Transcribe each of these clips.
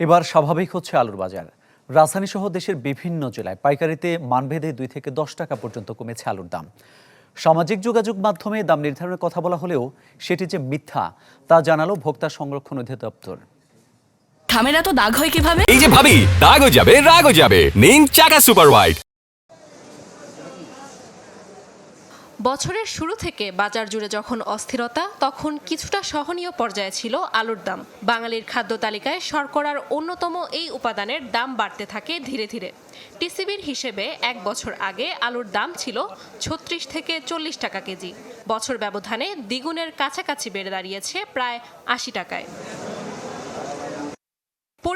এবার স্বাভাবিক হচ্ছে আলুর বাজার। রাজধানী সহ দেশের বিভিন্ন জেলায় পাইকারিতে মানভেদে দুই থেকে দশ টাকা পর্যন্ত কমেছে আলুর দাম। সামাজিক যোগাযোগ মাধ্যমে দাম নির্ধারণের কথা বলা হলেও সেটি যে মিথ্যা তা জানালো ভোক্তা সংরক্ষণ অধিদপ্তর। থামেরা তো দাগ হয় কীভাবে? এই যে ভাবি দাগও যাবে রাগ হয়ে যাবে। নিন চাকা সুপার হোয়াইট বছরের শুরু থেকে বাজার জুড়ে যখন অস্থিরতা, তখন কিছুটা সহনীয় পর্যায়ে ছিল আলুর দাম। বাঙালির খাদ্য তালিকায় শর্করার অন্যতম এই উপাদানের দাম বাড়তে থাকে ধীরে ধীরে। টিসিবির হিসেবে এক বছর আগে আলুর দাম ছিল ছত্রিশ থেকে চল্লিশ টাকা কেজি। বছর ব্যবধানে দ্বিগুণের কাছাকাছি বেড়ে দাঁড়িয়েছে প্রায় আশি টাকায়।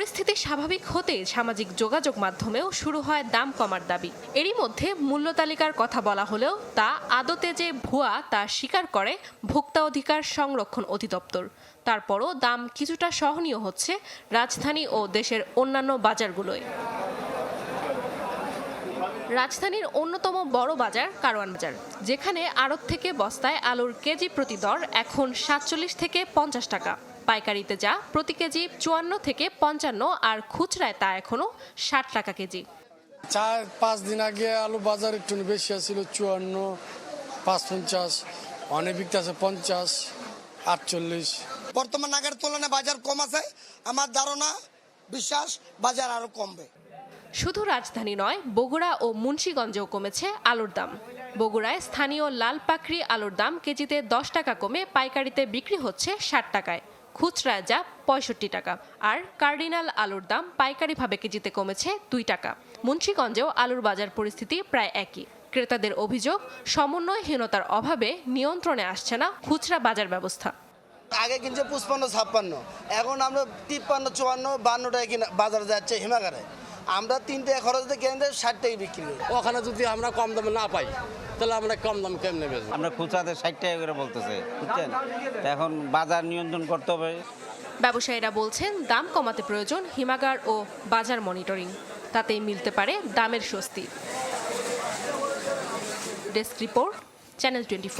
পরিস্থিতি স্বাভাবিক হতে সামাজিক যোগাযোগ মাধ্যমেও শুরু হয় দাম কমার দাবি। এরই মধ্যে মূল্য তালিকার কথা বলা হলেও তা আদতে যে ভুয়া তা স্বীকার করে ভোক্তা অধিকার সংরক্ষণ অধিদপ্তর। তারপরও দাম কিছুটা সহনীয় হচ্ছে রাজধানী ও দেশের অন্যান্য বাজারগুলোয়। রাজধানীর অন্যতম বড় বাজার কারওয়ান বাজার, যেখানে আড়ত থেকে বস্তায় আলুর কেজি প্রতি দর এখন সাতচল্লিশ থেকে পঞ্চাশ টাকা। পাইকারিতে যা প্রতি কেজি চুয়ান্ন থেকে পঞ্চান্ন আর খুচরায় তা এখনও ষাট টাকা কেজি। চার পাঁচ দিন আগে আলু বাজার একটু বেশি আছিল চুয়ান্ন পাঁচ পঞ্চাশ অনেক বিকতে আছে পঞ্চাশ আটচল্লিশ। বর্তমান আগের তুলনায় বাজার কম আছে আমার ধারণা বিশ্বাস বাজার আরও কমবে। শুধু রাজধানী নয় বগুড়া ও মুন্সীগঞ্জেও কমেছে আলুর দাম। বগুড়ায় স্থানীয় লাল পাকড়ি আলুর দাম কেজিতে দশ টাকা কমে পাইকারিতে বিক্রি হচ্ছে ষাট টাকায়। খুচরায় যা পঁয়ষট্টি টাকা। আর কার্ডিনাল আলুর দাম পাইকারিভাবে কেজিতে কমেছে দুই টাকা। মুন্সীগঞ্জেও আলুর বাজার পরিস্থিতি প্রায় একই। ক্রেতাদের অভিযোগ সমন্বয়হীনতার অভাবে নিয়ন্ত্রণে আসছে না খুচরা বাজার ব্যবস্থা। আগে কিনছে পুষ্পান্ন ছাপ্পান্ন। এখন আমরা তিপ্পান্ন চুয়ান্ন বান্ন টাকা কিনা বাজারে যাচ্ছে হিমাগারে। আমরা তিনটে খরচ দিয়ে কিনে দেয় ষাট টাকা বিক্রি করি। ওখানে যদি আমরা কম দামে না পাই তাহলে আমরা কম দাম কেমনে বেচবো? আমরা খুচরাতে ষাট টাকা করে বলতেছে বুঝছেন? তো এখন বাজার নিয়ন্ত্রণ করতে হবে। ব্যবসায়ীরা বলছেন দাম কমাতে প্রয়োজন হিমাগার ও বাজার মনিটরিং তাতেই মিলতে পারে দামের স্বস্তি। Desk report channel twenty